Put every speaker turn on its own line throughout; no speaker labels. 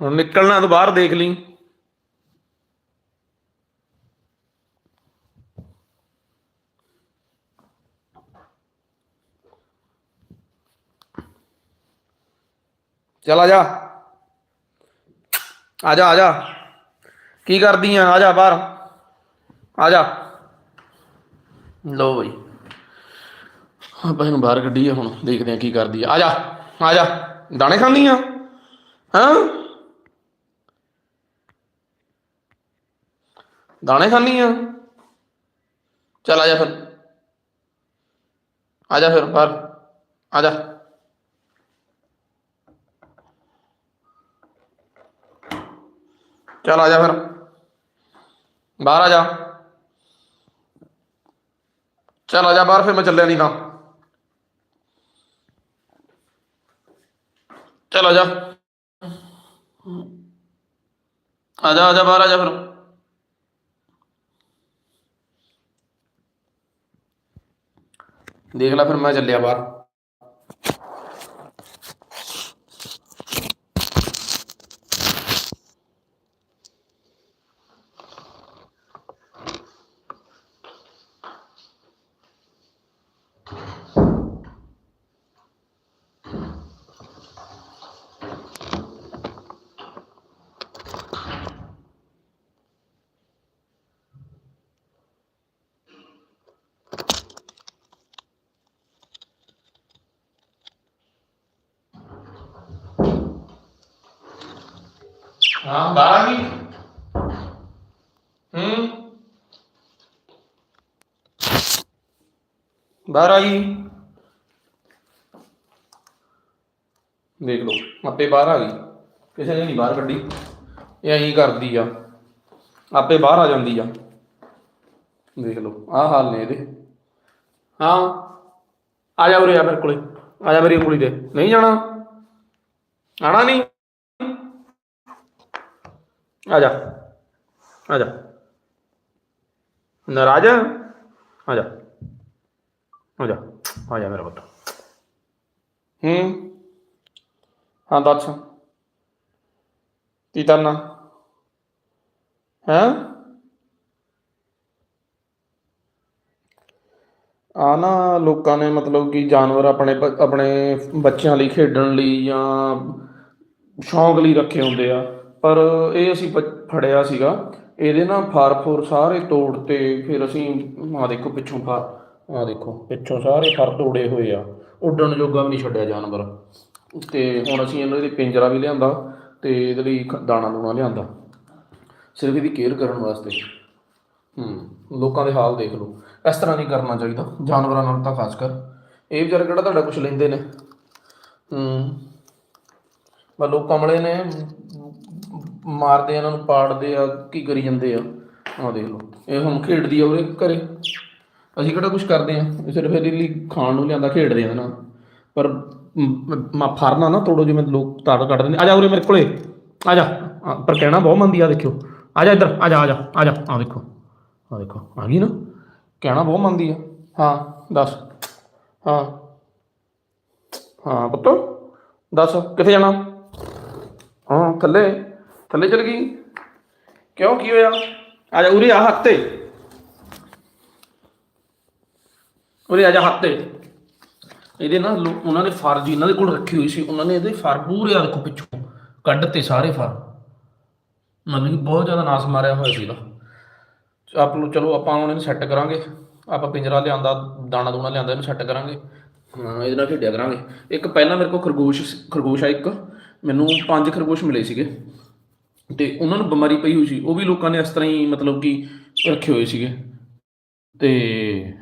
ਹੁਣ ਨਿਕਲਣਾ ਤਾਂ ਬਾਹਰ ਦੇਖ ਲਈ। ਚਲ ਆ ਜਾ। ਆ ਜਾ ਆ ਜਾ। ਕੀ ਕਰਦੀ ਆ ਆ ਜਾ ਬਾਹਰ। ਆ ਜਾ। ਲੋ ਬਈ। ਆਪਾਂ ਇਹਨੂੰ ਬਾਹਰ ਕੱਢੀਏ ਹੁਣ, ਦੇਖਦੇ ਆ ਕੀ ਕਰਦੀ ਆ। ਆ ਜਾ ਆ ਜਾ। ਦਾਣੇ ਖਾਂਦੀ ਆ? ਹਾਂ? ਦਾਣੇ ਖਾਂਦੀ ਆ ਚੱਲ ਆ ਜਾ ਫਿਰ ਆ ਜਾ ਫਿਰ ਬਾਹਰ ਆ ਜਾ ਚੱਲ ਆ ਜਾ ਫਿਰ ਬਾਹਰ ਆ ਜਾ ਚੱਲ ਆ ਜਾ ਬਾਹਰ ਫਿਰ ਮੈਂ ਚੱਲਿਆ ਨਹੀਂ ਤਾਂ ਚੱਲ ਆ ਜਾ ਆ ਜਾ ਆ ਜਾ ਬਾਹਰ ਆ ਜਾ ਫਿਰ ਦੇਖ ਲੈ ਫਿਰ ਮੈਂ ਚੱਲਿਆ ਬਾਹਰ। ਹਾਂ ਬਾਹਰ ਆ ਗਈ ਹੂੰ। ਬਾਹਰ ਆ ਗਈ ਦੇਖ ਲਓ, ਆਪੇ ਬਾਹਰ ਆ ਗਈ। ਕਿਸੇ ਨੇ ਨਹੀਂ ਬਾਹਰ ਕੱਢੀ। ਇਹ ਐਂ ਕਰਦੀ ਆ। ਆਪੇ ਬਾਹਰ ਆ ਜਾਂਦੀ ਆ। ਦੇਖ ਲਓ, ਆਹ ਹਾਲ ਨੇ ਇਹਦੇ। ਹਾਂ। ਆ ਜਾ ਉਰੇ ਆ ਮੇਰੇ ਕੋਲੇ। ਆ ਜਾ ਮੇਰੀ ਉਂਗਲੀ ਤੇ। ਨਹੀਂ ਜਾਣਾ? ਆਣਾ ਨਹੀਂ? ਆ ਜਾ ਆ ਜਾ। ਨਾਰਾਜ਼ ਆ? ਆ ਜਾ ਆ ਜਾ ਆ ਜਾ ਮੇਰਾ ਪੁੱਤ। ਹੂੰ? ਹਾਂ, ਦੱਸ। ਕੀ ਕਰਨਾ? ਹੈ? ਆ ਨਾ, ਲੋਕਾਂ ਨੇ ਮਤਲਬ ਕਿ ਜਾਨਵਰ ਆਪਣੇ ਆਪਣੇ ਬੱਚਿਆਂ ਲਈ ਖੇਡਣ ਲਈ ਜਾਂ ਸ਼ੌਂਕ ਲਈ ਰੱਖੇ ਹੁੰਦੇ ਆ। ਪਰ ਇਹ ਅਸੀਂ ਫੜਿਆ ਸੀਗਾ। ਇਹਦੇ ਨਾ ਫਰ ਫੁਰ ਸਾਰੇ ਤੋੜ ਤੇ ਫਿਰ ਅਸੀਂ ਆ ਦੇਖੋ ਪਿੱਛੋਂ ਫਰ ਆ ਦੇਖੋ ਪਿੱਛੋਂ ਸਾਰੇ ਫਰ ਤੋੜੇ ਹੋਏ ਆ। ਉੱਡਣ ਜੋਗਾ ਵੀ ਨਹੀਂ ਛੱਡਿਆ ਜਾਨਵਰ। ਤੇ ਹੁਣ ਅਸੀਂ ਇਹਨਾਂ ਦੇ ਪਿੰਜਰਾ ਵੀ ਲਿਆਂਦਾ ਤੇ ਇਹਦੇ ਲਈ ਦਾਣਾ ਦੂਣਾ ਲਿਆਂਦਾ। ਸਿਰਫ ਇਹਦੀ ਕੇਅਰ ਕਰਨ ਵਾਸਤੇ। ਹੂੰ, ਲੋਕਾਂ ਦੇ ਹਾਲ ਦੇਖ ਲਓ। ਇਸ ਤਰ੍ਹਾਂ ਨਹੀਂ ਕਰਨਾ ਚਾਹੀਦਾ। ਜਾਨਵਰਾਂ ਨਾਲ ਤਾਂ ਖਾਸ ਕਰ। ਇਹ ਵਿਚਾਰੇ ਕਿਹੜਾ ਤੁਹਾਡਾ ਕੁਝ ਲੈਂਦੇ ਨੇ? ਹੂੰ, ਬਸ ਲੋਕ ਕਮਲੇ ਨੇ। ਮਾਰਦੇ ਆ, ਇਹਨਾਂ ਨੂੰ ਪਾੜਦੇ ਆ, ਕੀ ਕਰੀ ਜਾਂਦੇ ਆ। ਆਹ ਦੇਖ ਲਓ, ਇਹ ਹੁਣ ਖੇਡਦੀ ਆ ਉਹਦੇ ਘਰੇ। ਅਸੀਂ ਕਿਹੜਾ ਕੁਝ ਕਰਦੇ ਆ ਸਿਰਫ ਇਹਦੇ ਲਈ ਖਾਣ ਨੂੰ ਲਿਆਂਦਾ, ਖੇਡਦੇ ਆ ਇਹਦੇ ਪਰ ਮਾ ਫਰਨਾ ਨਾ ਤੋੜੋ ਜਿਵੇਂ ਲੋਕ ਤਾੜ ਕੱਢਦੇ ਨੇ ਆ ਜਾ ਉਰੇ ਮੇਰੇ ਕੋਲੇ, ਆ ਜਾ। ਪਰ ਕਹਿਣਾ ਬਹੁਤ ਮੰਦੀ ਆ, ਦੇਖਿਓ। ਆ ਜਾ ਇੱਧਰ, ਆ ਜਾ ਆ ਜਾ ਆ ਜਾ। ਆ ਦੇਖੋ ਆ ਦੇਖੋ, ਆ ਗਈ ਨਾ। ਕਹਿਣਾ ਬਹੁਤ ਮੰਦੀ ਆ। ਹਾਂ, ਦੱਸ। ਹਾਂ। ਹਾਂ, ਪੁੱਤ, ਦੱਸ, ਕਿੱਥੇ ਜਾਣਾ? ਹਾਂ, ਥੱਲੇ। ਥੱਲੇ ਚਲ ਗਈ। ਕਿਉਂ, ਕੀ ਹੋਇਆ? ਆ ਜਾ ਉਰੇ, ਆ ਹੱਥ ਤੇ। ਉਰੇ ਆ ਜਾ ਹੱਥ ਤੇ। ਇਹਦੇ ਨਾ ਉਹਨਾਂ ਨੇ ਫਰ ਜੀ ਇਹਨਾਂ ਦੇ ਕੋਲ ਰੱਖੀ ਹੋਈ ਸੀ। ਉਹਨਾਂ ਨੇ ਇਹਦੇ ਫਰ ਪੂਰੇ ਆ ਦੇਖੋ ਪਿੱਛੋਂ ਕੱਢ ਤੇ ਸਾਰੇ ਫਰ। ਮਤਲਬ ਕਿ ਬਹੁਤ ਜ਼ਿਆਦਾ ਨਾਸ ਮਾਰਿਆ ਹੋਇਆ ਸੀਗਾ। ਆਪ ਨੂੰ ਚਲੋ, ਆਪਾਂ ਉਹਨਾਂ ਨੂੰ ਸੈੱਟ ਕਰਾਂਗੇ। ਆਪਾਂ ਪਿੰਜਰਾ ਲਿਆਂਦਾ, ਦਾਣਾ ਦੂਣਾ ਲਿਆਂਦਾ, ਇਹਨੂੰ ਸੈੱਟ ਕਰਾਂਗੇ। ਹਾਂ, ਇਹਦੇ ਨਾਲ ਖੇਡਿਆ ਕਰਾਂਗੇ। ਇੱਕ ਪਹਿਲਾਂ ਮੇਰੇ ਕੋਲ ਖਰਗੋਸ਼ ਖਰਗੋਸ਼ ਆ ਇੱਕ। ਮੈਨੂੰ ਪੰਜ ਖਰਗੋਸ਼ ਮਿਲੇ ਸੀਗੇ। ਤੇ ਉਹਨਾਂ ਨੂੰ ਬਿਮਾਰੀ ਪਈ ਹੋਈ ਸੀ। ਉਹ ਵੀ ਲੋਕਾਂ ਨੇ ਇਸ ਤਰ੍ਹਾਂ ਹੀ ਮਤਲਬ ਕਿ ਰੱਖੇ ਹੋਏ ਸੀਗੇ। ਤੇ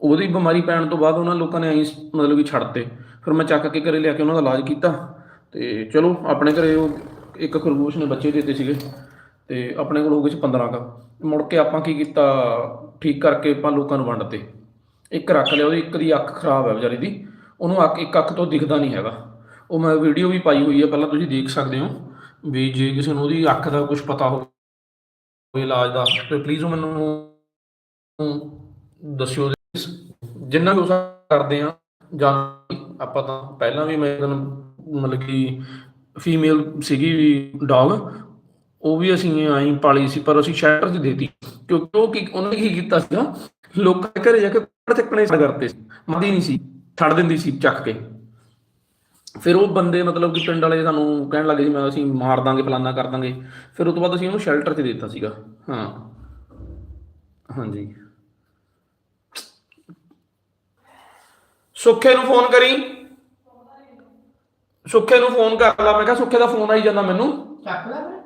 ਉਹਦੀ ਬਿਮਾਰੀ ਪੈਣ ਤੋਂ ਬਾਅਦ ਉਹਨਾਂ ਲੋਕਾਂ ਨੇ ਐਂ ਮਤਲਬ ਕਿ ਛੱਡਤੇ ਫਿਰ ਮੈਂ ਚੱਕ ਕੇ ਘਰੇ ਲਿਆ ਕੇ ਉਹਨਾਂ ਦਾ ਇਲਾਜ ਕੀਤਾ। ਤੇ ਚਲੋ, ਆਪਣੇ ਘਰੇ ਉਹ ਇੱਕ ਖਰਗੋਸ਼ ਨੇ ਬੱਚੇ ਦਿੱਤੇ ਸੀਗੇ। ਤੇ ਆਪਣੇ ਕੋਲ ਹੋ ਗਏ ਸੀ 15 ਕ। ਮੁੜ ਕੇ ਆਪਾਂ ਕੀ ਕੀਤਾ, ਠੀਕ ਕਰਕੇ ਆਪਾਂ ਲੋਕਾਂ ਨੂੰ ਵੰਡਤੇ ਇੱਕ ਰੱਖ ਲਿਆ, ਉਹਦੀ ਇੱਕ ਦੀ ਅੱਖ ਖਰਾਬ ਹੈ ਵਿਚਾਰੇ ਦੀ। ਉਹਨੂੰ ਅੱਖ ਇੱਕ ਅੱਖ ਤੋਂ ਦਿਖਦਾ ਨਹੀਂ ਹੈਗਾ। ਉਹ ਮੈਂ ਵੀਡੀਓ ਵੀ ਪਾਈ ਹੋਈ ਹੈ, ਪਹਿਲਾਂ ਤੁਸੀਂ ਦੇਖ ਸਕਦੇ ਹੋ ਵੀ ਜੇ ਕਿਸੇ ਨੂੰ ਉਹਦੀ ਅੱਖ ਦਾ ਕੁਝ ਪਤਾ ਹੋਵੇ ਇਲਾਜ ਦਾ, ਤੇ ਪਲੀਜ਼ ਉਹ ਮੈਨੂੰ ਦੱਸਿਓ ਜਿੰਨਾ ਵੀ ਉਸ ਕਰਦੇ ਆ ਜਾਂ ਆਪਾਂ ਤਾਂ ਪਹਿਲਾਂ ਵੀ ਮੈਂ ਮਤਲਬ ਕਿ ਫੀਮੇਲ ਸੀਗੀ ਵੀ ਡੌਗ ਉਹ ਵੀ ਅਸੀਂ ਆਈ ਪਾਲੀ ਸੀ, ਪਰ ਅਸੀਂ ਸ਼ੈਲਟਰ 'ਚ ਦੇਤੀ। ਕਿਉਂਕਿ ਉਹ ਕੀ, ਉਹਨੇ ਕੀ ਕੀਤਾ ਸੀਗਾ, ਲੋਕਾਂ ਦੇ ਘਰੇ ਜਾ ਕੇ ਕੁੱਕੜ ਚੱਕਣੇ ਕਰਤੇ ਸੀ। ਮੰਦੀ ਨਹੀਂ ਸੀ, ਛੱਡ ਦਿੰਦੀ ਸੀ ਚੱਕ ਕੇ। ਫਿਰ ਉਹ ਬੰਦੇ ਮਤਲਬ ਕਿ ਪਿੰਡ ਵਾਲੇ ਸਾਨੂੰ ਕਹਿਣ ਲੱਗੇ ਸੀ ਮੈਂ ਅਸੀਂ ਮਾਰ ਦਾਂਗੇ ਫਲਾਨਾ ਕਰ ਦਾਂਗੇ। ਫਿਰ ਉਸ ਤੋਂ ਬਾਅਦ ਅਸੀਂ ਉਹਨੂੰ ਸ਼ੈਲਟਰ 'ਚ ਦੇ ਦਿੱਤਾ ਸੀਗਾ। ਹਾਂ। ਹਾਂਜੀ। ਸੁੱਖੇ ਨੂੰ ਫੋਨ ਕਰੀ। ਸੁੱਖੇ ਨੂੰ ਫੋਨ ਕਰ ਲਾ। ਮੈਂ ਕਿਹਾ ਸੁੱਖੇ ਦਾ ਫੋਨ ਆਈ ਜਾਂਦਾ ਮੈਨੂੰ।
ਚੱਕ ਲੈ ਫਿਰ।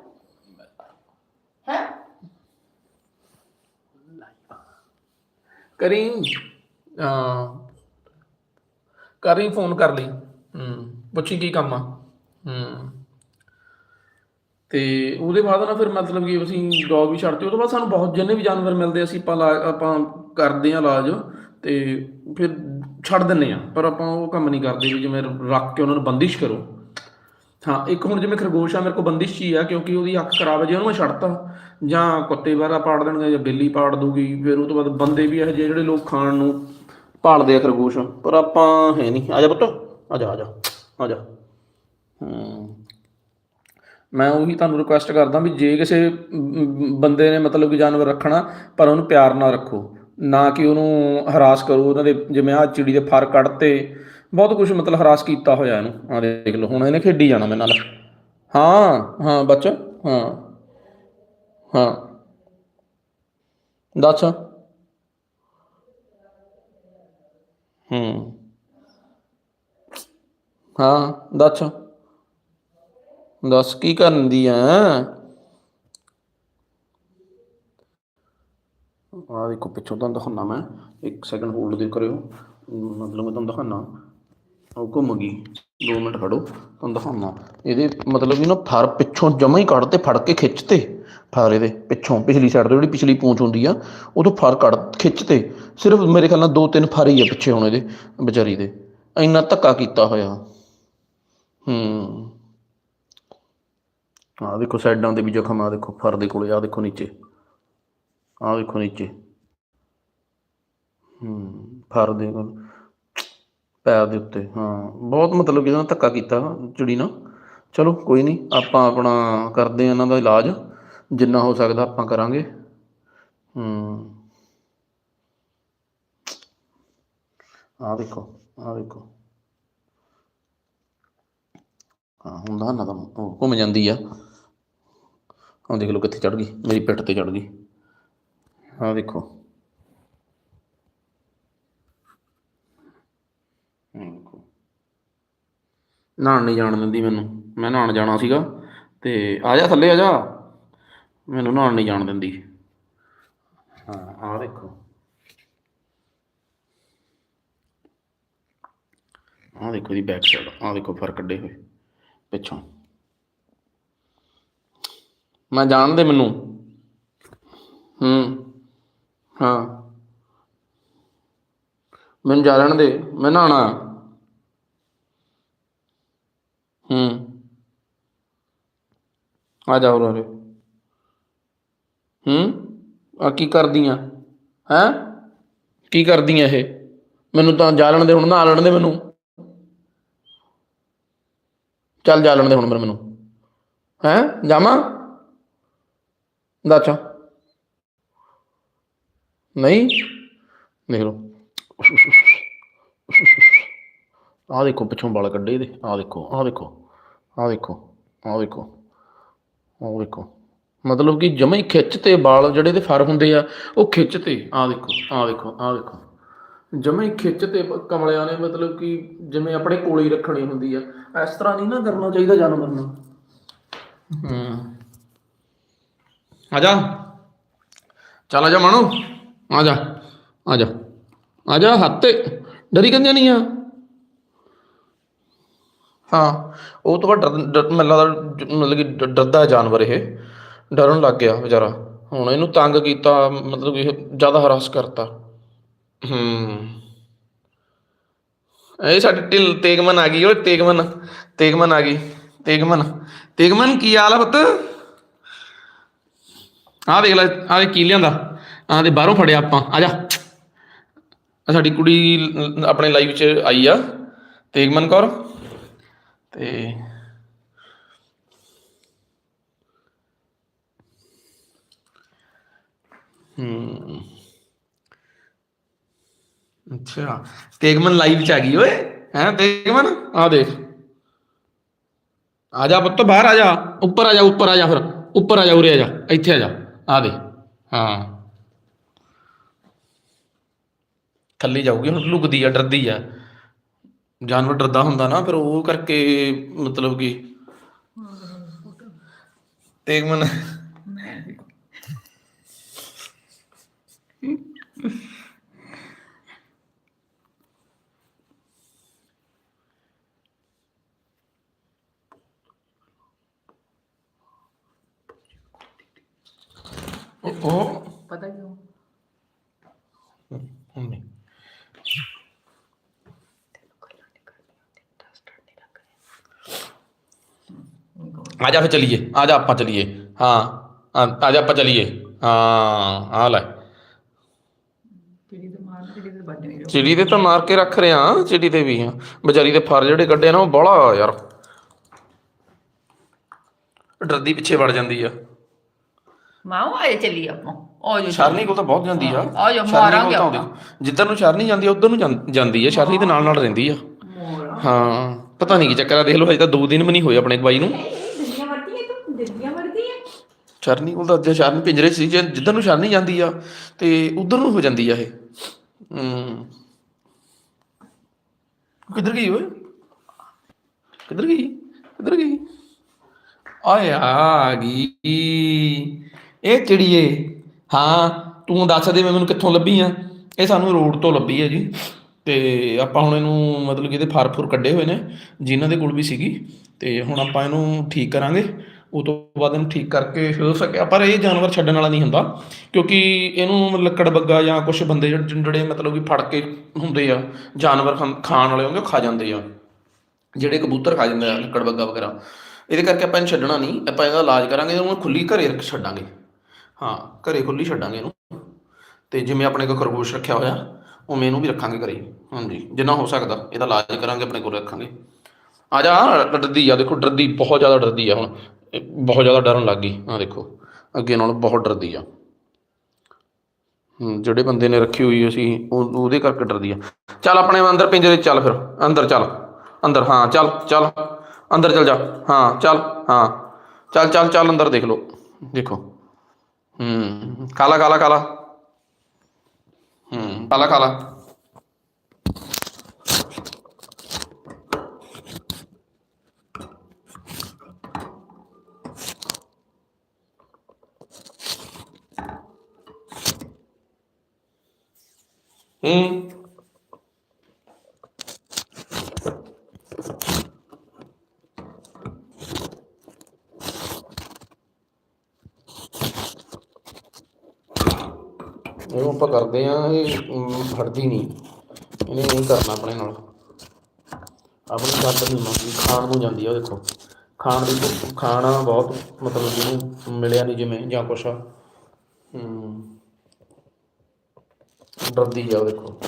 ਹੈ?
ਕਰੀ? ਹਾਂ। ਕਰੀ ਫੋਨ ਕਰ ਲਈ। ਹੂੰ। ਪੁੱਛੀ ਕੀ ਕੰਮ ਆ? ਹੂੰ। ਤੇ ਉਹਦੇ ਬਾਅਦ ਨਾ ਫਿਰ ਮਤਲਬ ਕਿ ਅਸੀਂ ਡੌਗ ਵੀ ਛੱਡਤੇ ਉਹ ਤੋਂ ਬਾਅਦ ਸਾਨੂੰ ਬਹੁਤ ਜਿੰਨੇ ਵੀ ਜਾਨਵਰ ਮਿਲਦੇ ਅਸੀਂ ਆਪਾਂ ਆਪਾਂ ਕਰਦੇ ਆ ਇਲਾਜ, ਤੇ ਫਿਰ ਛੱਡ ਦਿੰਨੇ ਆ ਪਰ ਆਪਾਂ ਉਹ ਕੰਮ ਨਹੀਂ ਕਰਦੇ ਵੀ ਜਿਵੇਂ ਰੱਖ ਕੇ ਉਹਨਾਂ ਨੂੰ ਬੰਦਿਸ਼ ਕਰੋ। ਹਾਂ, ਇੱਕ ਹੁਣ ਜਿਵੇਂ ਖਰਗੋਸ਼ ਆ, ਮੇਰੇ ਕੋਲ ਬੰਦਿਸ਼ 'ਚ ਹੀ ਆ, ਕਿਉਂਕਿ ਉਹਦੀ ਅੱਖ ਖਰਾਬ ਹੈ ਜੇ ਉਹਨੂੰ ਮੈਂ ਛੱਡਤਾ, ਜਾਂ ਕੁੱਤੇ ਬਾਰਾ ਪਾੜ ਦੇਣਗੇ, ਜਾਂ ਬਿੱਲੀ ਪਾੜ ਦੂਗੀ ਫਿਰ ਉਹ ਤੋਂ ਬਾਅਦ ਬੰਦੇ ਵੀ ਇਹੋ ਜਿਹੇ ਜਿਹੜੇ ਲੋਕ ਖਾਣ ਨੂੰ ਪਾਲਦੇ ਆ ਖਰਗੋਸ਼, ਪਰ ਆਪਾਂ ਹੈ ਨਹੀਂ। ਆ ਜਾ ਪੁੱਤ, ਆ ਜਾ ਆ ਜਾ। ਆ ਜਾ। ਹੂੰ। ਮੈਂ ਉਹੀ ਤੁਹਾਨੂੰ ਰਿਕੁਐਸਟ ਕਰਦਾ ਵੀ ਜੇ ਕਿਸੇ ਬੰਦੇ ਨੇ ਮਤਲਬ ਕਿ ਜਾਨਵਰ ਰੱਖਣਾ, ਪਰ ਉਹਨੂੰ ਪਿਆਰ ਨਾਲ ਰੱਖੋ। ਨਾ ਕਿ ਉਹਨੂੰ ਹਰਾਸ ਕਰੋ, ਉਹਨਾਂ ਦੇ ਜਿਵੇਂ ਆ ਚਿੜੀ ਦੇ ਫਰ ਕੱਢਤੇ। ਬਹੁਤ ਕੁਝ ਮਤਲਬ ਹਰਾਸ ਕੀਤਾ ਹੋਇਆ ਇਹਨੂੰ। ਆ ਦੇਖ ਲਓ, ਹੁਣ ਇਹਨੇ ਖੇਡੀ ਜਾਣਾ ਮੇਰੇ ਨਾਲ। ਹਾਂ ਹਾਂ, ਬੱਚਾ, ਹਾਂ। ਹਾਂ। ਦੱਸ। ਹੂੰ। ਹਾਂ, ਦੱਸ। ਦੱਸ ਕੀ ਕਰਨ ਦੀ ਆ ਆ ਦੇਖੋ, ਪਿੱਛੋਂ ਤੁਹਾਨੂੰ ਦਿਖਾਉਣਾ ਮੈਂ। ਇੱਕ ਸੈਕਿੰਡ ਹੋਲਡ ਦੇ ਕਰਿਓ। ਮਤਲਬ ਮੈਂ ਤੁਹਾਨੂੰ ਦਿਖਾਉਣਾ ਉਹ ਘੁੰਮ ਗਈ। 2 ਮਿੰਟ ਖੜੋ, ਤੁਹਾਨੂੰ ਦਿਖਾਉਣਾ ਇਹਦੇ ਮਤਲਬ ਇਹ ਨਾ ਫਰ ਪਿੱਛੋਂ ਜਮਾ ਹੀ ਕੱਢ ਤੇ ਫੜ ਕੇ ਖਿੱਚਤੇ ਫਰ ਇਹਦੇ ਪਿੱਛੋਂ, ਪਿਛਲੀ ਸਾਈਡ ਤੋਂ ਜਿਹੜੀ ਪਿਛਲੀ ਪੂੰਛ ਹੁੰਦੀ ਆ, ਉਦੋਂ ਫਰ ਕੱਢ, ਖਿੱਚ ਤੇ। ਸਿਰਫ ਮੇਰੇ ਖਿਆਲ ਨਾਲ ਦੋ ਤਿੰਨ ਫਰ ਹੀ ਆ ਪਿੱਛੇ ਹੁਣ ਇਹਦੇ, ਵਿਚਾਰੀ ਦੇ। ਇੰਨਾ ਧੱਕਾ ਕੀਤਾ ਹੋਇਆ। ਹੂੰ। ਆਹ ਦੇਖੋ ਸਾਈਡਾਂ ਤੇ ਵੀ ਜ਼ਖਮ ਆ ਦੇਖੋ ਫਰ ਦੇ ਕੋਲੇ ਆ ਦੇਖੋ ਨੀਚੇ। ਆ ਦੇਖੋ ਨੀਚੇ। ਹੂੰ, ਫਰ ਦੇ ਕੋਲ। ਪੈਰ ਦੇ ਉੱਤੇ, ਹਾਂ। ਬਹੁਤ ਮਤਲਬ ਕਿ ਇਹਨਾਂ ਨੇ ਧੱਕਾ ਕੀਤਾ ਚਿੜੀ ਨਾਲ ਚਲੋ ਕੋਈ ਨਹੀਂ, ਆਪਾਂ ਆਪਣਾ ਕਰਦੇ ਆ ਇਹਨਾਂ ਦਾ ਇਲਾਜ। ਜਿੰਨਾ ਹੋ ਸਕਦਾ ਆਪਾਂ ਕਰਾਂਗੇ। ਹੂੰ। ਆ ਦੇਖੋ ਆ ਦੇਖੋ। ਹਾਂ ਹੁੰਦਾ ਨਾ ਤਾਂ ਉਹ ਘੁੰਮ ਜਾਂਦੀ ਆ। ਆਹ ਦੇਖ ਲਓ ਕਿੱਥੇ ਚੜ ਗਈ? ਮੇਰੀ ਪਿੱਠ ਤੇ ਚੜ ਗਈ। ਆਹ ਦੇਖੋ ਆਹ ਨਹੀਂ ਜਾਣ ਦਿੰਦੀ ਮੈਨੂੰ। ਮੈਂ ਨਹਾਉਣ ਜਾਣਾ ਸੀਗਾ ਤੇ ਆ ਜਾ ਥੱਲੇ, ਆ ਜਾ। ਮੈਨੂੰ ਨਹਾਉਣ ਨਹੀਂ ਜਾਣ ਦਿੰਦੀ। ਹਾਂ, ਆਹ ਦੇਖੋ ਆਹ ਦੇਖੋ ਦੀ ਬੈਕ ਸਾਈਡ ਆਹ ਦੇਖੋ ਫ਼ਰਕ ਕੱਢੇ ਹੋਏ। ਪਿੱਛੋਂ। ਮੈਂ ਜਾਣਦੇ ਮੈਨੂੰ। ਹੂੰ, ਹਾਂ। ਮੈਨੂੰ ਜਾ ਲੈਣ ਦੇ, ਮੈਂ ਨਹਾਉਣਾ ਹੂੰ। ਆ ਜਾ ਉਰੇ। ਹੂੰ, ਆ ਕੀ ਕਰਦੀਆਂ? ਹੈ? ਕੀ ਕਰਦੀਆਂ ਇਹ? ਮੈਨੂੰ ਤਾਂ ਜਾ ਲੈਣ ਦੇ, ਹੁਣ ਨਾ ਲੈਣ ਦੇ ਮੈਨੂੰ। ਚੱਲ ਜਾ ਲੈਣ ਦੇ ਹੁਣ ਮੇਰੇ ਮੈਨੂੰ। ਹੈ? ਜਾਵਾਂ? ਦੱਸ। ਨਹੀਂ? ਦੇਖ ਲਓ। ਆਹ ਦੇਖੋ, ਪਿੱਛੋਂ ਵਾਲ ਕੱਢੇ ਇਹਦੇ। ਆਹ ਦੇਖੋ ਆਹ ਦੇਖੋ ਆਹ ਦੇਖੋ ਆਹ ਦੇਖੋ ਆਹ ਦੇਖੋ। ਮਤਲਬ ਕਿ ਜਮਾ ਖਿੱਚ ਤੇ ਵਾਲ ਜਿਹੜੇ ਇਹਦੇ ਫਰ ਹੁੰਦੇ ਆ, ਉਹ ਖਿੱਚ ਤੇ। ਆਹ ਦੇਖੋ ਆਹ ਦੇਖੋ ਆਹ ਦੇਖੋ। ਜਮੇ ਖਿੱਚ ਤੇ ਕਮਲਿਆਂ ਨੇ ਮਤਲਬ ਕਿ ਜਿਵੇਂ ਆਪਣੇ ਕੋਲ ਹੀ ਰੱਖਣੀ ਹੁੰਦੀ ਆ। ਇਸ ਤਰ੍ਹਾਂ ਨਹੀਂ ਨਾ ਕਰਨਾ ਚਾਹੀਦਾ ਜਾਨਵਰ ਨੂੰ। ਹੂੰ। ਆ ਜਾ। ਚੱਲ ਆ ਜਾ ਮਾਣੋ। ਆ ਜਾ। ਆ ਜਾ। ਆ ਜਾ ਹੱਥ ਤੇ। ਡਰੀ ਕੰਦਿਆ ਨਹੀਂ ਆ। ਹਾਂ, ਉਹ ਤੋਂ ਬਾਅਦ ਡਰ- ਮੈਨੂੰ ਲੱਗਦਾ ਮਤਲਬ ਕਿ ਡਰਦਾ ਜਾਨਵਰ ਇਹ। ਡਰਨ ਲੱਗ ਗਿਆ ਵਿਚਾਰਾ। ਹੁਣ ਇਹਨੂੰ ਤੰਗ ਕੀਤਾ, ਮਤਲਬ ਇਹ ਜ਼ਿਆਦਾ ਹਰਾਸ ਕਰਤਾ। ਹੂੰ। ਸਾਡੇ ਢਿੱਲ ਤੇਗਮਨ ਆ ਗਈ, ਓਏ ਤੇਗਮਨ ਤੇਗਮਨ ਆ ਗਈ, ਤੇਗਮਨ। ਤੇਗਮਨ, ਕੀ ਹਾਲ ਆ ਪੁੱਤ? ਆ ਵੇਖ ਲੈ ਆ ਕੀ ਲਿਆਂਦਾ। ਆ ਦੇ ਬਾਹਰੋਂ ਫੜਿਆ ਆਪਾਂ। ਆ ਜਾ। ਆ ਸਾਡੀ ਕੁੜੀ ਆਪਣੇ ਲਾਈਵ 'ਚ ਆਈ ਆ। ਤੇਗਮਨ ਕੌਰ। ਤੇ ਹੂੰ। ਅੱਛਾ ਤੇਗਮਨ ਲਾਈਵ ਚ ਆ ਗਈ ਓਏ ਹੈ ਤੇਗਮਨ ਆ ਦੇਖ ਆ ਜਾ ਪੁੱਤ ਬਾਹਰ ਆ ਜਾ ਉੱਪਰ ਆ ਜਾ ਉੱਪਰ ਆ ਜਾ ਫਿਰ ਉੱਪਰ ਆ ਜਾ ਉਰੇ ਆ ਜਾ ਇੱਥੇ ਆ ਜਾ ਆ ਦੇ ਹਾਂ ਥੱਲੇ ਜਾਊਗੀ ਹੁਣ ਲੁਕਦੀ ਆ ਡਰਦੀ ਆ ਜਾਨਵਰ ਡਰਦਾ ਹੁੰਦਾ ਨਾ ਫਿਰ ਉਹ ਕਰਕੇ ਮਤਲਬ ਕਿ ਤੇਗਮਨ ਉਹ ਉਹ
ਪਤਾ ਕਿਉਂ?
ਹੁਣ ਨਹੀਂ। ਆ ਜਾ ਫਿਰ ਚਲੀਏ ਆ ਜਾ ਆਪਾਂ ਚਲੀਏ। ਹਾਂ ਆ ਆ ਜਾ ਆਪਾਂ ਚਲੀਏ। ਹਾਂ ਆ ਲੈ।
ਚਿੜੀ ਤੇ ਮਾਰ ਚਿੜੀ ਤੇ ਵੱਜ ਨਹੀਂ
ਚਿੜੀ ਤੇ ਤਾਂ ਮਾਰ ਕੇ ਰੱਖ ਰਿਆ ਚਿੜੀ ਤੇ ਵੀ ਆ ਵਿਚਾਰੀ ਦੇ ਫਰ ਜਿਹੜੇ ਕੱਢੇ ਨਾ ਉਹ ਬੜਾ ਯਾਰ। ਡਰਦੀ ਪਿੱਛੇ ਵੜ ਜਾਂਦੀ ਆ।
ਮਾਓ ਆਏ ਚੱਲੀ ਆਪਾਂ। ਆ ਜੋ
ਸ਼ਰਨੀ ਕੋਲ ਤਾਂ ਬਹੁਤ ਜਾਂਦੀ ਆ।
ਆ ਜਾ ਮਾਰਾਂਗੇ
ਆਉਂਦੀ ਜਿੱਧਰ ਨੂੰ ਸ਼ਰਨੀ ਜਾਂਦੀ ਆ ਉਧਰ ਨੂੰ ਜਾਂਦੀ ਆ। ਸ਼ਰਨੀ ਦੇ ਨਾਲ ਨਾਲ ਰਹਿੰਦੀ ਆ। ਹਾਂ ਪਤਾ ਨਹੀਂ ਕੀ ਚੱਕਰ ਆ ਦੇਖ ਲਓ ਹਜੇ ਤਾਂ 2 ਦਿਨ ਵੀ ਨਹੀਂ ਹੋਏ ਆਪਣੇ ਬਾਈ ਨੂੰ। ਸ਼ਰਨੀ ਕੋਲ ਤਾਂ ਅੱਜ ਸ਼ਰਨੀ ਪਿੰਜਰੇ ਸੀ ਜਿੱਧਰ ਨੂੰ ਸ਼ਰਨੀ ਜਾਂਦੀ ਆ ਤੇ ਉਧਰ ਨੂੰ ਹੋ ਜਾਂਦੀ ਆ ਇਹ। ਹੂੰ। ਕਿੱਧਰ ਗਈ ਓਏ? ਕਿੱਧਰ ਗਈ? ਕਿੱਧਰ ਗਈ? ਆਏ ਆ ਗਈ। ਇਹ ਚਿੜੀਏ ਹਾਂ, ਤੂੰ ਦੱਸ ਦੇ ਮੈਨੂੰ ਕਿੱਥੋਂ ਲੱਭੀ ਆ? ਇਹ ਸਾਨੂੰ ਰੋਡ ਤੋਂ ਲੱਭੀ ਹੈ ਜੀ। ਤੇ ਆਪਾਂ ਹੁਣ ਇਹਨੂੰ ਮਤਲਬ ਕਿ ਇਹਦੇ ਫਰ ਫੁਰ ਕੱਢੇ ਹੋਏ ਨੇ, ਜਿਨ੍ਹਾਂ ਦੇ ਕੋਲ ਵੀ ਸੀਗੀ। ਤੇ ਹੁਣ ਆਪਾਂ ਇਹਨੂੰ ਠੀਕ ਕਰਾਂਗੇ। ਉਹ ਤੋਂ ਬਾਅਦ ਇਹਨੂੰ ਠੀਕ ਕਰਕੇ ਹੋ ਸਕਿਆ। ਪਰ ਇਹ ਜਾਨਵਰ ਛੱਡਣ ਵਾਲਾ ਨਹੀਂ ਹੁੰਦਾ, ਕਿਉਂਕਿ ਇਹਨੂੰ ਲੱਕੜ ਬੱਗਾ ਜਾਂ ਕੁਝ ਬੰਦੇ ਜਿਹੜੇ ਮਤਲਬ ਕਿ ਫੜ ਕੇ ਹੁੰਦੇ ਆ, ਜਾਨਵਰ ਖਾਂ- ਖਾਣ ਵਾਲੇ ਹੁੰਦੇ ਉਹ ਖਾ ਜਾਂਦੇ ਆ। ਜਿਹੜੇ ਕਬੂਤਰ ਖਾ ਜਾਂਦੇ ਆ, ਲੱਕੜ ਬੱਗਾ ਵਗੈਰਾ। ਇਹਦੇ ਕਰਕੇ ਆਪਾਂ ਇਹਨੂੰ ਛੱਡਣਾ ਨਹੀਂ। ਆਪਾਂ ਇਹਦਾ ਇਲਾਜ ਕਰਾਂਗੇ ਉਹਨੂੰ ਖੁੱਲੀ ਘਰੇ ਰੱਖ ਛੱਡਾਂਗੇ। ਹਾਂ ਘਰੇ ਖੁੱਲੀ ਛੱਡਾਂਗੇ ਇਹਨੂੰ। ਤੇ ਜਿਵੇਂ ਆਪਣੇ ਕੋਲ ਖਰਗੋਸ਼ ਰੱਖਿਆ ਹੋਇਆ ਉਵੇਂ ਇਹਨੂੰ ਵੀ ਰੱਖਾਂਗੇ ਘਰੇ। ਹਾਂਜੀ ਜਿੰਨਾ ਹੋ ਸਕਦਾ ਇਹਦਾ ਇਲਾਜ ਕਰਾਂਗੇ ਆਪਣੇ ਕੋਲ ਰੱਖਾਂਗੇ। ਆ ਜਾ ਡਰਦੀ ਆ ਦੇਖੋ ਡਰਦੀ ਬਹੁਤ ਜ਼ਿਆਦਾ ਡਰਦੀ ਆ ਹੁਣ। ਬਹੁਤ ਜ਼ਿਆਦਾ ਡਰਨ ਲੱਗ ਗਈ। ਆ ਦੇਖੋ ਅੱਗੇ ਨਾਲੋਂ ਬਹੁਤ ਡਰਦੀ ਆ। ਹੂੰ, ਜਿਹੜੇ ਬੰਦੇ ਨੇ ਰੱਖੀ ਹੋਈ ਅਸੀਂ ਉਹ ਉਹਦੇ ਕਰਕੇ ਡਰਦੀ ਆ। ਚੱਲ ਆਪਣੇ ਅੰਦਰ ਪਿੰਜਰੇ ਚੱਲ ਫਿਰ। ਅੰਦਰ ਚੱਲ। ਅੰਦਰ ਹਾਂ ਚੱਲ ਚੱਲ। ਅੰਦਰ ਚੱਲ ਜਾ। ਹਾਂ ਚੱਲ ਹਾਂ। ਚੱਲ ਚੱਲ ਚੱਲ ਅੰਦਰ ਦੇਖ ਲਓ। ਦੇਖੋ। ਹੂੰ ਕਾਲਾ ਕਾਲਾ ਕਾਲਾ। ਹੂੰ ਕਾਲਾ ਕਾਲਾ। ਹੂੰ। ਉਹ ਆਪਾਂ ਕਰਦੇ ਆ ਇਹ ਫੜਦੀ ਨਹੀਂ। ਇਹਨੇ ਨਹੀਂ ਕਰਨਾ ਆਪਣੇ ਨਾਲ। ਆਪਣੀ ਗੱਲ ਨਹੀਂ ਮੰਨਦੀ, ਖਾਣ ਨੂੰ ਜਾਂਦੀ ਆ, ਉਹ ਦੇਖੋ। ਖਾਣ ਦੀ ਖਾਣਾ ਬਹੁਤ ਮਤਲਬ ਜਿਹਨੂੰ ਮਿਲਿਆ ਨਹੀਂ ਜਿਵੇਂ, ਜਾਂ ਕੁਛ ਹੂੰ ਡਰਦੀ ਆ, ਉਹ ਦੇਖੋ।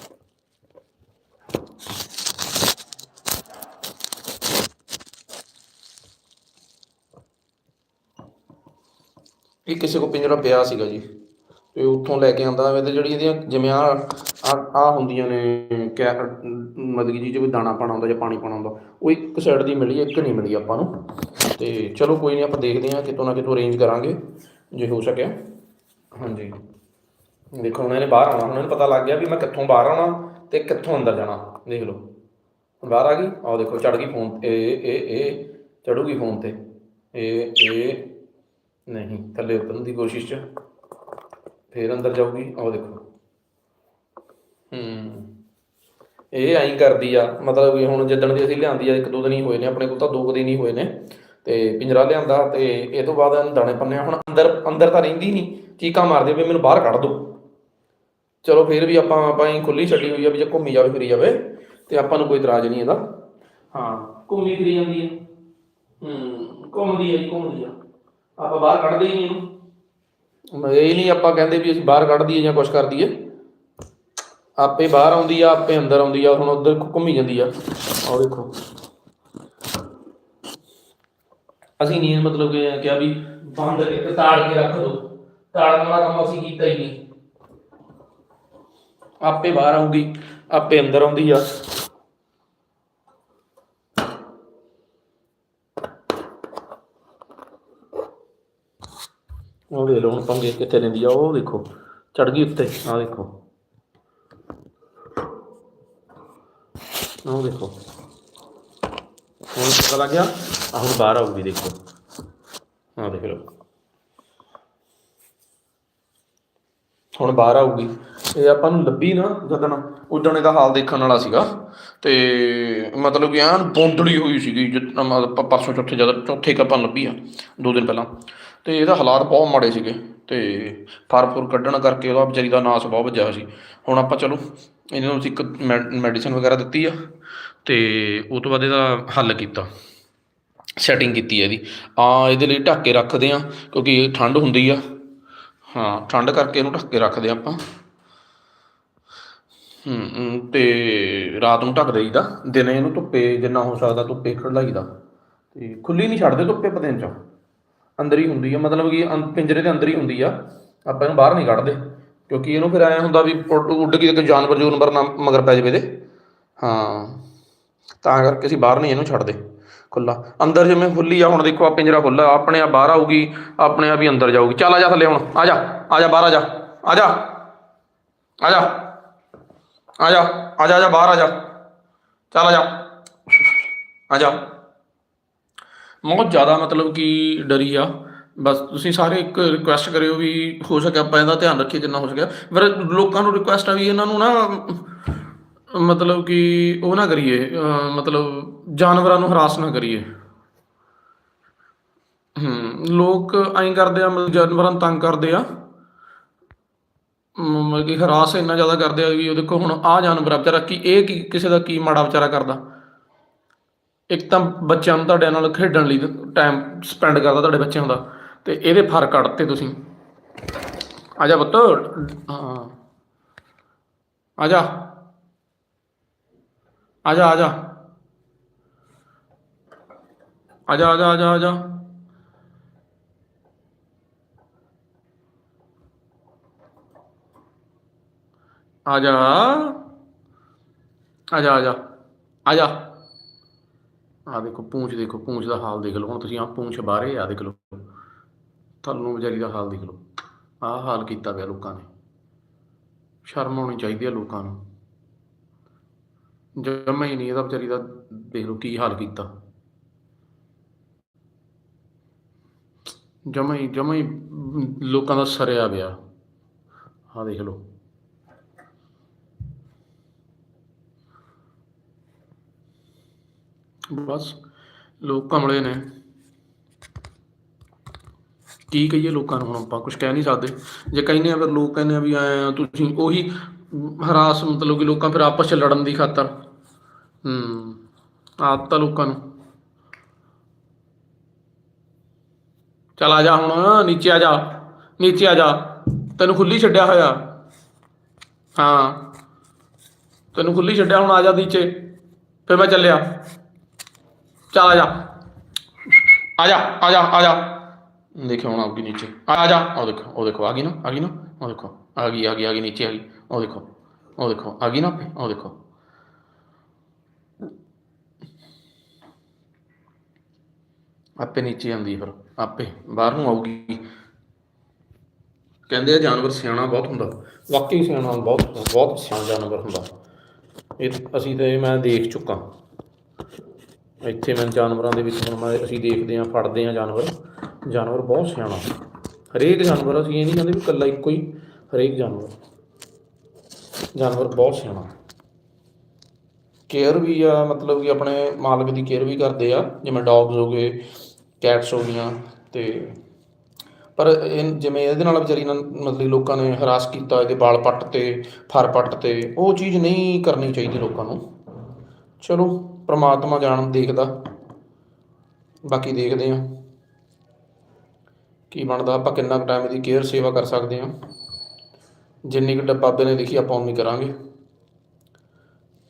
ਇਹ ਕਿਸੇ ਕੋ ਪਿੰਜਰਾ ਪਿਆ ਸੀਗਾ ਜੀ। ਤੇ ਉੱਥੋਂ ਲੈ ਕੇ ਆਂਦਾ ਵੇ ਤੇ ਜਿਹੜੀ ਇਹਦੀਆਂ ਜਿਵੇਂ ਆ ਆ ਹੁੰਦੀਆਂ ਨੇ ਕੈ, ਮਤਲਬ ਕਿ ਜੀ ਜਿਵੇਂ ਦਾਣਾ ਪਾਣਾ ਹੁੰਦਾ ਜਾਂ ਪਾਣੀ ਪਾਣਾ ਹੁੰਦਾ, ਉਹ ਇੱਕ ਸਾਈਡ ਦੀ ਮਿਲੀ, ਇੱਕ ਨਹੀਂ ਮਿਲੀ ਆਪਾਂ ਨੂੰ। ਤੇ ਚਲੋ ਕੋਈ ਨਹੀਂ, ਆਪਾਂ ਦੇਖਦੇ ਹਾਂ ਕਿਤੋਂ ਨਾ ਕਿਤੋਂ ਅਰੇਂਜ ਕਰਾਂਗੇ, ਜੇ ਹੋ ਸਕਿਆ। ਹਾਂਜੀ। ਦੇਖੋ, ਹੁਣ ਇਹਨੇ ਬਾਹਰ ਆਉਣਾ, ਹੁਣ ਇਹਨੂੰ ਪਤਾ ਲੱਗ ਗਿਆ ਵੀ ਮੈਂ ਕਿੱਥੋਂ ਬਾਹਰ ਆਉਣਾ ਤੇ ਕਿੱਥੋਂ ਅੰਦਰ ਜਾਣਾ। ਦੇਖ ਲਓ। ਹੁਣ ਬਾਹਰ ਆ ਗਈ, ਆਹ ਦੇਖੋ ਚੜ ਗਈ ਫੋਨ ਇਹ ਇਹ ਇਹ ਚੜੂਗੀ ਫੋਨ ਤੇ। ਇਹ ਇਹ, ਨਹੀਂ, ਥੱਲੇ ਉਤਰਨ ਦੀ ਕੋਸ਼ਿਸ਼ ਚ। ਫੇਰ ਅੰਦਰ ਜਾਊਗੀ ਆਹ ਦੇਖੋ। ਹੂੰ। ਇਹ ਐਂ ਕਰਦੀ ਆ ਮਤਲਬ ਵੀ ਹੁਣ ਜਿੱਦਣ ਦੀ ਅਸੀਂ ਲਿਆਂਦੀ ਆ ਇੱਕ ਦੋ ਦਿਨ ਹੀ ਹੋਏ ਨੇ ਆਪਣੇ ਕੋਲ ਤਾਂ ਦੋ ਦਿਨ ਹੀ ਹੋਏ ਨੇ। ਤੇ ਪਿੰਜਰਾ ਲਿਆਂਦਾ ਤੇ ਇਹ ਤੋਂ ਬਾਅਦ ਇਹਨੂੰ ਦਾਣੇ ਪੰਨੇ ਹੁਣ ਅੰਦਰ ਅੰਦਰ ਤਾਂ ਰਹਿੰਦੀ ਨਹੀਂ ਚੀਕਾਂ ਮਾਰਦੀ ਆ ਵੀ ਮੈਨੂੰ ਬਾਹਰ ਕੱਢ ਦੋ। ਚਲੋ ਫਿਰ ਵੀ ਆਪਾਂ ਆਪਾਂ ਹੀ ਖੁੱਲੀ ਛੱਡੀ ਹੋਈ ਆ ਵੀ ਜੇ ਘੁੰਮੀ ਜਾਵੇ ਫਿਰੀ ਜਾਵੇ ਤੇ ਆਪਾਂ ਨੂੰ ਕੋਈ ਇਤਰਾਜ਼ ਨਹੀਂ ਇਹਦਾ। ਹਾਂ ਘੁੰਮੀ ਫਿਰੀ ਜਾਂਦੀ ਹੈ ਹੂੰ ਘੁੰਮਦੀ ਹੈ ਜੀ, ਘੁੰਮਦੀ ਆ। ਆਪਾਂ ਬਾਹਰ ਕੱਢਦੇ ਹੀ ਨਹੀਂ ਇਹਨੂੰ। ਇਹ ਨਹੀਂ ਆਪਾਂ ਕਹਿੰਦੇ ਵੀ ਅਸੀਂ ਬਾਹਰ ਕੱਢ ਦਈਏ ਜਾਂ ਕੁਝ ਕਰ ਦਈਏ। ਆਪੇ ਬਾਹਰ ਆਉਂਦੀ ਆ, ਆਪੇ ਅੰਦਰ ਆਉਂਦੀ ਆ, ਹੁਣ ਉਧਰ ਘੁੰਮੀ ਜਾਂਦੀ ਆ। ਆਹ ਦੇਖੋ ਅਸੀਂ ਨਹੀਂ ਮਤਲਬ ਕਿ ਕਿਹਾ ਵੀ ਬੰਦ ਇੱਕ ਤਾੜ ਕੇ ਰੱਖ ਦੋ। ਤਾੜਨ ਵਾਲਾ ਕੰਮ ਅਸੀਂ ਕੀਤਾ ਹੀ ਨਹੀਂ। ਆਪੇ ਬਾਹਰ ਆਉਂਦੀ ਆਪੇ ਅੰਦਰ ਆਉਂਦੀ ਆ। ਉਹ ਦੇ ਲੋ ਹੁਣ ਪੰਗੇ ਕਿੱਥੇ ਰਹਿੰਦੀ ਆ, ਉਹ ਦੇਖੋ ਚੜ ਗਈ ਉੱਤੇ ਆ ਦੇਖੋ। ਉਹ ਦੇਖੋ। ਹੁਣ ਪਤਾ ਲੱਗ ਗਿਆ ਆ ਹੁਣ ਬਾਹਰ ਆਊਗੀ, ਦੇਖੋ। ਆ ਦੇਖ ਲਓ। ਹੁਣ ਬਾਹਰ ਆਊਗੀ। ਇਹ ਆਪਾਂ ਨੂੰ ਲੱਭੀ ਨਾ ਜਦੋਂ ਉਦਣ ਇਹਦਾ ਹਾਲ ਦੇਖਣ ਵਾਲਾ ਸੀਗਾ। ਤੇ ਮਤਲਬ ਕਿ ਐਨ ਬੌਂਦਲੀ ਹੋਈ ਸੀਗੀ, ਜਿੱਦਾਂ ਪਰਸੋਂ ਚੌਥੇ ਜਦ ਚੌਥੇ ਕੁ ਆਪਾਂ ਲੱਭੀ ਆ, ਦੋ ਦਿਨ ਪਹਿਲਾਂ। ਤੇ ਇਹਦਾ ਹਾਲਾਤ ਬਹੁਤ ਮਾੜੇ ਸੀਗੇ ਤੇ ਫਰ ਫੁਰ ਕੱਢਣ ਕਰਕੇ ਉਹਦਾ ਵਿਚਾਰੀ ਦਾ ਨਾਸ ਬਹੁਤ ਵੱਜਿਆ ਸੀ। ਹੁਣ ਆਪਾਂ ਚਲੋ ਇਹਨਾਂ ਨੂੰ ਅਸੀਂ ਇੱਕ ਮੈਡੀਸਨ ਵਗੈਰਾ ਦਿੱਤੀ ਆ ਤੇ ਉਹ ਤੋਂ ਬਾਅਦ ਇਹਦਾ ਹੱਲ ਕੀਤਾ। ਸੈਟਿੰਗ ਕੀਤੀ ਹੈ ਇਹਦੀ। ਆ ਇਹਦੇ ਲਈ ਢੱਕ ਕੇ ਰੱਖਦੇ ਆ ਕਿਉਂਕਿ ਇਹ ਠੰਡ ਹੁੰਦੀ ਆ। ਹਾਂ ਠੰਡ ਕਰਕੇ ਇਹਨੂੰ ਢੱਕ ਕੇ ਰੱਖਦੇ ਆ ਆਪਾਂ। ਹੂੰ ਹੂੰ, ਤੇ ਰਾਤ ਨੂੰ ਢੱਕ ਦੇਈਦਾ। ਦਿਨੇ ਇਹਨੂੰ ਧੁੱਪੇ ਜਿੰਨਾ ਹੋ ਸਕਦਾ ਧੁੱਪੇ ਖੜਲਾਈਦਾ। ਤੇ ਖੁੱਲੀ ਨਹੀਂ ਛੱਡਦੇ ਧੁੱਪੇ ਪਤੇਨ ਚ। ਅੰਦਰ ਹੀ ਹੁੰਦੀ ਆ, ਮਤਲਬ ਕਿ ਅੰ- ਪਿੰਜਰੇ ਦੇ ਅੰਦਰ ਹੀ ਹੁੰਦੀ ਆ, ਆਪਾਂ ਇਹਨੂੰ ਬਾਹਰ ਨਹੀਂ ਕੱਢਦੇ, ਕਿਉਂਕਿ ਇਹਨੂੰ ਫਿਰ ਐ ਹੁੰਦਾ ਵੀ ਉੱਡ ਉੱਡ ਕੇ ਕੋਈ ਜਾਨਵਰ ਜੂਨਵਰ ਨਾ ਮਗਰ ਪੈ ਜਾਵੇ ਦੇ ਹਾਂ, ਤਾਂ ਕਰਕੇ ਅਸੀਂ ਬਾਹਰ ਨਹੀਂ ਇਹਨੂੰ ਛੱਡਦੇ ਖੁੱਲਾ ਅੰਦਰ ਜਿਵੇਂ ਖੁੱਲੀ ਆ, ਹੁਣ ਦੇਖੋ ਆ ਪਿੰਜਰਾ ਖੁੱਲਾ ਆਪਣੇ ਆਪ ਬਾਹਰ ਆਊਗੀ, ਆਪਣੇ ਆਪ ਹੀ ਅੰਦਰ ਜਾਊਗੀ। ਚੱਲ ਆ ਜਾ ਥੱਲੇ ਹੁਣ, ਆ ਜਾ ਆ ਜਾ ਬਾਹਰ ਆ ਜਾ ਆ ਜਾ ਆ ਜਾ ਆ ਜਾ ਆ ਜਾ ਆ ਜਾ, ਬਾਹਰ ਆ ਜਾ। ਚੱਲ ਆ ਜਾ ਆ ਜਾ। ਬਹੁਤ ਜ਼ਿਆਦਾ ਮਤਲਬ ਕਿ ਡਰੀ ਆ। ਬਸ ਤੁਸੀਂ ਸਾਰੇ ਇੱਕ ਰਿਕੁਐਸਟ ਕਰਿਓ ਵੀ ਹੋ ਸਕੇ ਆਪਾਂ ਇਹਦਾ ਧਿਆਨ ਰੱਖੀਏ ਜਿੰਨਾ ਹੋ ਸਕਿਆ। ਪਰ ਲੋਕਾਂ ਨੂੰ ਰਿਕੁਐਸਟ ਆ ਵੀ ਇਹਨਾਂ ਨੂੰ ਨਾ ਮਤਲਬ ਕਿ ਉਹ ਨਾ ਕਰੀਏ ਮਤਲਬ ਜਾਨਵਰਾਂ ਨੂੰ ਹਰਾਸ ਨਾ ਕਰੀਏ। ਹੂੰ, ਲੋਕ ਐਂ ਕਰਦੇ ਆ, ਮਤਲਬ ਜਾਨਵਰਾਂ ਨੂੰ ਤੰਗ ਕਰਦੇ ਆ। ਮਤਲਬ ਕਿ ਹਰਾਸ ਇੰਨਾ ਜ਼ਿਆਦਾ ਕਰਦੇ ਆ ਵੀ ਉਹ ਦੇਖੋ ਹੁਣ ਆ ਜਾਨਵਰ ਵਿਚਾਰਾ ਕੀ, ਇਹ ਕੀ, ਕਿਸੇ ਦਾ ਕੀ ਮਾੜਾ ਵਿਚਾਰਾ ਕਰਦਾ। ਇੱਕ ਤਾਂ ਬੱਚਿਆਂ ਨੂੰ ਤੁਹਾਡੇ ਨਾਲ ਖੇਡਣ ਲਈ ਟਾਈਮ ਸਪੈਂਡ ਕਰਦਾ ਤੁਹਾਡੇ ਬੱਚਿਆਂ ਦਾ, ਤੇ ਇਹਦੇ ਫ਼ਰਕ ਕੱਢਤੇ ਤੁਸੀਂ। ਆ ਜਾ ਪੁੱਤ। ਹਾਂ। ਆ ਜਾ। ਆ ਜਾ ਆ ਜਾ। ਆ ਜਾ ਆ ਜਾ ਆ ਜਾ ਆ ਜਾ। ਆ ਜਾ। ਆ ਜਾ ਆ ਜਾ। ਆ ਜਾ। ਆ ਦੇਖੋ ਪੂੰਛ ਦੇਖੋ ਪੂੰਛ ਦਾ ਹਾਲ ਦੇਖ ਲਓ। ਹੁਣ ਤੁਸੀਂ ਆ ਪੂੰਛ ਬਾਹਰੇ ਆ ਦੇਖ ਲਓ। ਤੁਹਾਨੂੰ ਵਿਚਾਰੀ ਦਾ ਹਾਲ ਦੇਖ ਲਓ। ਆਹ ਹਾਲ ਕੀਤਾ ਪਿਆ ਲੋਕਾਂ ਨੇ। ਸ਼ਰਮ ਆਉਣੀ ਚਾਹੀਦੀ ਹੈ ਲੋਕਾਂ ਨੂੰ। ਜਮਾ ਹੀ ਨਹੀਂ ਇਹਦਾ ਵਿਚਾਰੀ ਦਾ ਦੇਖ ਲਓ ਕੀ ਹਾਲ ਕੀਤਾ। ਜਮਾ ਹੀ ਜਮਾ ਹੀ ਲੋਕਾਂ ਦਾ ਸਰਿਆ ਪਿਆ। ਆਹ ਦੇਖ ਲਓ। ਬਸ, ਲੋਕ ਕਮਲੇ ਨੇ। ਕੀ ਕਹੀਏ ਲੋਕਾਂ ਨੂੰ ਹੁਣ ਆਪਾਂ ਕੁਝ ਕਹਿ ਨਹੀਂ ਸਕਦੇ। ਜੇ ਕਹਿੰਦੇ ਆ, ਫਿਰ ਲੋਕ ਕਹਿੰਦੇ ਆ ਵੀ ਐ ਤੁਸੀਂ ਉਹੀ ਹਰਾਸ ਮਤਲਬ ਕਿ ਲੋਕਾਂ ਫਿਰ ਆਪਸ ਚ ਲੜਨ ਦੀ ਖਾਤਰ। ਹੂੰ, ਆਦਤ ਲੋਕਾਂ ਨੂੰ। ਚਲ ਆ ਜਾ ਹੁਣ, ਨੀਚੇ ਆ ਜਾ, ਨੀਚੇ ਆ ਜਾ। ਤੈਨੂੰ ਖੁੱਲੀ ਛੱਡਿਆ ਹੋਇਆ। ਹਾਂ। ਤੈਨੂੰ ਖੁੱਲੀ ਛੱਡਿਆ, ਹੁਣ ਆ ਜਾ ਨੀਚੇ। ਫਿਰ ਮੈਂ ਚੱਲਿਆ। चल आ जा आ जा आ जा आ जा देखो हूँ आपकी नीचे आ जा और देखो और देखो आ गई ना आ गई ना और देखो आ गई आ गई आ गई नीचे आ गई और देखो और देखो आ गई ना और देखो ਆਪੇ ਨੀਚੇ ਆਉਂਦੀ ਫਿਰ ਆਪੇ ਬਾਹਰ ਨੂੰ ਆਊਗੀ ਕਹਿੰਦੇ ਆ ਜਾਨਵਰ ਸਿਆਣਾ ਬਹੁਤ ਹੁੰਦਾ ਵਾਕਈ ਸਿਆਣਾ ਬਹੁਤ ਬਹੁਤ ਸਿਆਣਾ ਜਾਨਵਰ ਹੁੰਦਾ ਇਹ ਅਸੀਂ ਤੇ ਮੈਂ ਦੇਖ ਚੁੱਕਾ ਇੱਥੇ ਮੈਂ ਜਾਨਵਰਾਂ ਦੇ ਵਿੱਚ ਹੁਣ ਮੈਂ ਅਸੀਂ ਦੇਖਦੇ ਹਾਂ, ਫੜਦੇ ਹਾਂ ਜਾਨਵਰ। ਜਾਨਵਰ ਬਹੁਤ ਸਿਆਣਾ। ਹਰੇਕ ਜਾਨਵਰ, ਅਸੀਂ ਇਹ ਨਹੀਂ ਕਹਿੰਦੇ ਵੀ ਇਕੱਲਾ ਇੱਕੋ ਹੀ, ਹਰੇਕ ਜਾਨਵਰ। ਜਾਨਵਰ ਬਹੁਤ ਸਿਆਣਾ। ਕੇਅਰ ਵੀ ਆ, ਮਤਲਬ ਕਿ ਆਪਣੇ ਮਾਲਕ ਦੀ ਕੇਅਰ ਵੀ ਕਰਦੇ ਆ, ਜਿਵੇਂ ਡੌਗਸ ਹੋ ਗਏ, ਕੈਟਸ ਹੋ ਗਈਆਂ ਤੇ ਪਰ ਇਹ ਜਿਵੇਂ ਇਹਦੇ ਨਾਲ ਵਿਚਾਰੀ ਨਾਲ ਮਤਲਬ ਲੋਕਾਂ ਨੇ ਹਰਾਸ ਕੀਤਾ, ਇਹਦੇ ਵਾਲ ਪੱਟ ਤੇ, ਫਰ ਪੱਟ ਤੇ, ਉਹ ਚੀਜ਼ ਨਹੀਂ ਕਰਨੀ ਚਾਹੀਦੀ ਲੋਕਾਂ ਨੂੰ। ਚਲੋ। ਪ੍ਰਮਾਤਮਾ ਜਾਣ ਦੇਖਦਾ। ਬਾਕੀ ਦੇਖਦੇ ਹਾਂ। ਕੀ ਬਣਦਾ, ਆਪਾਂ ਕਿੰਨਾ ਕੁ ਟਾਈਮ ਦੀ ਕੇਅਰ ਸੇਵਾ ਕਰ ਸਕਦੇ ਹਾਂ। ਜਿੰਨੀ ਕੁ ਬਾਬੇ ਨੇ ਲਿਖੀ ਆਪਾਂ ਉਨੀ ਕਰਾਂਗੇ।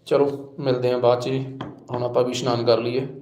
ਚਲੋ, ਮਿਲਦੇ ਹਾਂ ਬਾਅਦ ਚ ਜੀ। ਹੁਣ ਆਪਾਂ ਵੀ ਇਸ਼ਨਾਨ ਕਰ ਲਈਏ।